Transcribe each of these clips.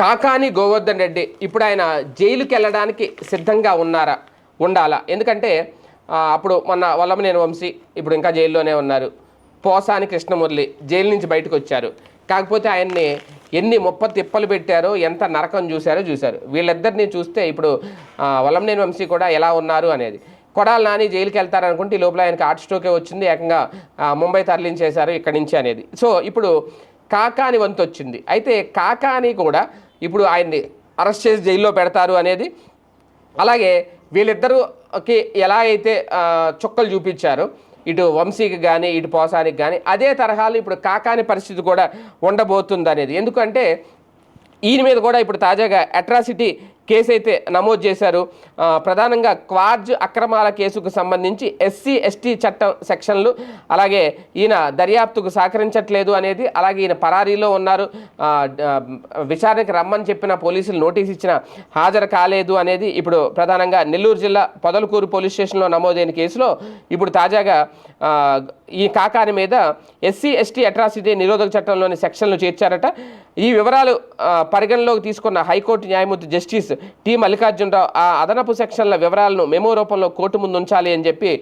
కాకాని గోవర్ధన్ రెడ్డి ఇప్పుడు ఆయన జైలుకి వెళ్ళడానికి సిద్ధంగా ఉన్నారా? ఉండాలా? ఎందుకంటే అప్పుడు మొన్న వల్లమనేని వంశీ ఇప్పుడు ఇంకా జైల్లోనే ఉన్నారు. పోసాని కృష్ణమురళి జైలు నుంచి బయటకు వచ్చారు. కాకపోతే ఆయన్ని ఎన్ని ముప్ప తిప్పలు పెట్టారో ఎంత నరకం చూశారో చూశారు. వీళ్ళిద్దరిని చూస్తే ఇప్పుడు వలంనేని వల్లమనేని వంశీ కూడా ఎలా ఉన్నారు అనేది. కొడాలి నాని జైలుకి వెళ్తారనుకుంటే ఈ లోపల ఆయనకి హార్ట్ స్ట్రోకే వచ్చింది ఏకంగా ముంబై తరలించేశారు ఇక్కడి నుంచి అనేది. సో ఇప్పుడు కాకాని వంతు వచ్చింది అయితే కాకాని కూడా ఇప్పుడు ఆయన్ని అరెస్ట్ చేసి జైల్లో పెడతారు అనేది. అలాగే వీళ్ళిద్దరూకి ఎలా అయితే చుక్కలు చూపించారో ఇటు వంశీకి కానీ ఇటు పోసానికి కానీ అదే తరహాలో ఇప్పుడు కాకాని పరిస్థితి కూడా ఉండబోతుంది అనేది ఎందుకంటే ఈయన మీద కూడా ఇప్పుడు తాజాగా అట్రాసిటీ కేసు అయితే నమోదు చేశారు. ప్రధానంగా క్వార్జ్ అక్రమాల కేసుకు సంబంధించి ఎస్సీ ఎస్టీ చట్టం సెక్షన్లు అలాగే ఈయన దర్యాప్తుకు సహకరించట్లేదు అనేది అలాగే ఈయన పరారీలో ఉన్నారు. విచారణకు విచారణకి రమ్మని చెప్పిన పోలీసులు నోటీస్ ఇచ్చిన హాజరు కాలేదు అనేది ఇప్పుడు ప్రధానంగా నెల్లూరు జిల్లా పొదలకూరు పోలీస్ స్టేషన్లో నమోదైన కేసులో ఇప్పుడు తాజాగా ఈ కాకాని మీద ఎస్సీ ఎస్టీ అట్రాసిటీ నిరోధక చట్టంలోని సెక్షన్లు చేర్చారట. ఈ వివరాలు పరిగణలోకి తీసుకున్న హైకోర్టు న్యాయమూర్తి జస్టిస్ టి మల్లికార్జునరావు ఆ అదనపు సెక్షన్ల వివరాలను మెమో రూపంలో కోర్టు ముందు ఉంచాలి అని చెప్పి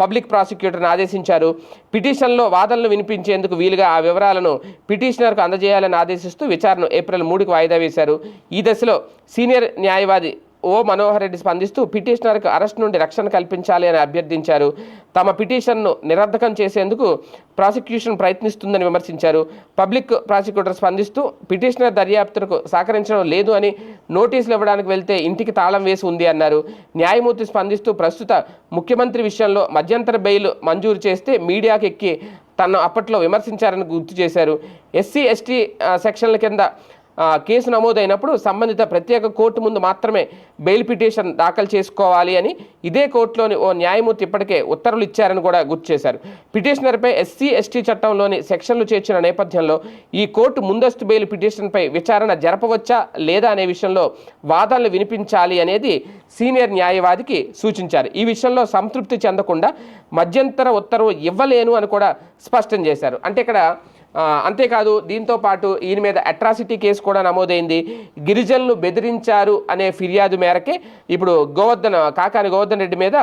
పబ్లిక్ ప్రాసిక్యూటర్ని ఆదేశించారు. పిటిషన్లో వాదనలు వినిపించేందుకు వీలుగా ఆ వివరాలను పిటిషనర్కు అందజేయాలని ఆదేశిస్తూ విచారణ ఏప్రిల్ మూడుకు వాయిదా వేశారు. ఈ దశలో సీనియర్ న్యాయవాది ఓ మనోహర్ రెడ్డి స్పందిస్తూ పిటిషనర్కు అరెస్ట్ నుండి రక్షణ కల్పించాలి అని అభ్యర్థించారు. తమ పిటిషన్ను నిరర్ధకం చేసేందుకు ప్రాసిక్యూషన్ ప్రయత్నిస్తుందని విమర్శించారు. పబ్లిక్ ప్రాసిక్యూటర్ స్పందిస్తూ పిటిషనర్ దర్యాప్తులకు సహకరించడం లేదు అని నోటీసులు ఇవ్వడానికి వెళ్తే ఇంటికి తాళం వేసి ఉంది అన్నారు. న్యాయమూర్తి స్పందిస్తూ ప్రస్తుత ముఖ్యమంత్రి విషయంలో మధ్యంతర బెయిల్ మంజూరు చేస్తే మీడియాకి ఎక్కి తను అప్పట్లో విమర్శించారని గుర్తు చేశారు. ఎస్సీ ఎస్టీ సెక్షన్ల కింద కేసు నమోదైనప్పుడు సంబంధిత ప్రత్యేక కోర్టు ముందు మాత్రమే బెయిల్ పిటిషన్ దాఖలు చేసుకోవాలి అని ఇదే కోర్టులోని ఓ న్యాయమూర్తి ఇప్పటికే ఉత్తర్వులు ఇచ్చారని కూడా గుర్తు చేశారు. పిటిషనర్పై ఎస్సీ ఎస్టీ చట్టంలోని సెక్షన్లు చేర్చిన నేపథ్యంలో ఈ కోర్టు ముందస్తు బెయిల్ పిటిషన్పై విచారణ జరపవచ్చా లేదా అనే విషయంలో వాదనలు వినిపించాలి అనేది సీనియర్ న్యాయవాదికి సూచించారు. ఈ విషయంలో సంతృప్తి చెందకుండా మధ్యంతర ఉత్తర్వు ఇవ్వలేను అని కూడా స్పష్టం చేశారు. అంటే ఇక్కడ అంతేకాదు దీంతో పాటు ఈయన మీద అట్రాసిటీ కేసు కూడా నమోదైంది. గిరిజనులు బెదిరించారు అనే ఫిర్యాదు మేరకే ఇప్పుడు గోవర్ధన్ కాకాని గోవర్ధన్ రెడ్డి మీద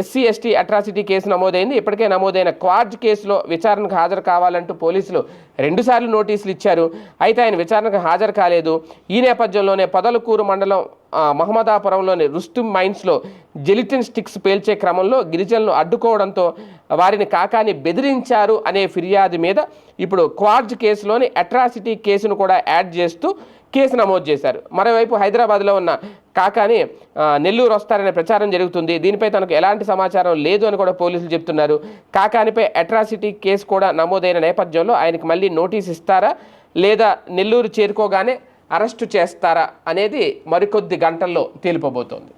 ఎస్సీ ఎస్టీ అట్రాసిటీ కేసు నమోదైంది. ఇప్పటికే నమోదైన క్వార్జ్ కేసులో విచారణకు హాజరు కావాలంటూ పోలీసులు రెండుసార్లు నోటీసులు ఇచ్చారు. అయితే ఆయన విచారణకు హాజరు కాలేదు. ఈ నేపథ్యంలోనే పొదలకూరు మండలం మహమ్మదాపురంలోని రుస్తుం మైన్స్లో జెలిటిన్ స్టిక్స్ పేల్చే క్రమంలో గిరిజనులు అడ్డుకోవడంతో వారిని కాకాని బెదిరించారు అనే ఫిర్యాదు మీద ఇప్పుడు క్వార్జ్ కేసులోని అట్రాసిటీ కేసును కూడా యాడ్ చేస్తూ కేసు నమోదు చేశారు. మరోవైపు హైదరాబాద్లో ఉన్న కాకాని నెల్లూరు వస్తారనే ప్రచారం జరుగుతుంది. దీనిపై తనకు ఎలాంటి సమాచారం లేదు అని కూడా పోలీసులు చెప్తున్నారు. కాకానిపై అట్రాసిటీ కేసు కూడా నమోదైన నేపథ్యంలో ఆయనకు మళ్ళీ నోటీస్ ఇస్తారా లేదా నెల్లూరు చేరుకోగానే అరెస్టు చేస్తారా అనేది మరికొద్ది గంటల్లో తేలిపోబోతోంది.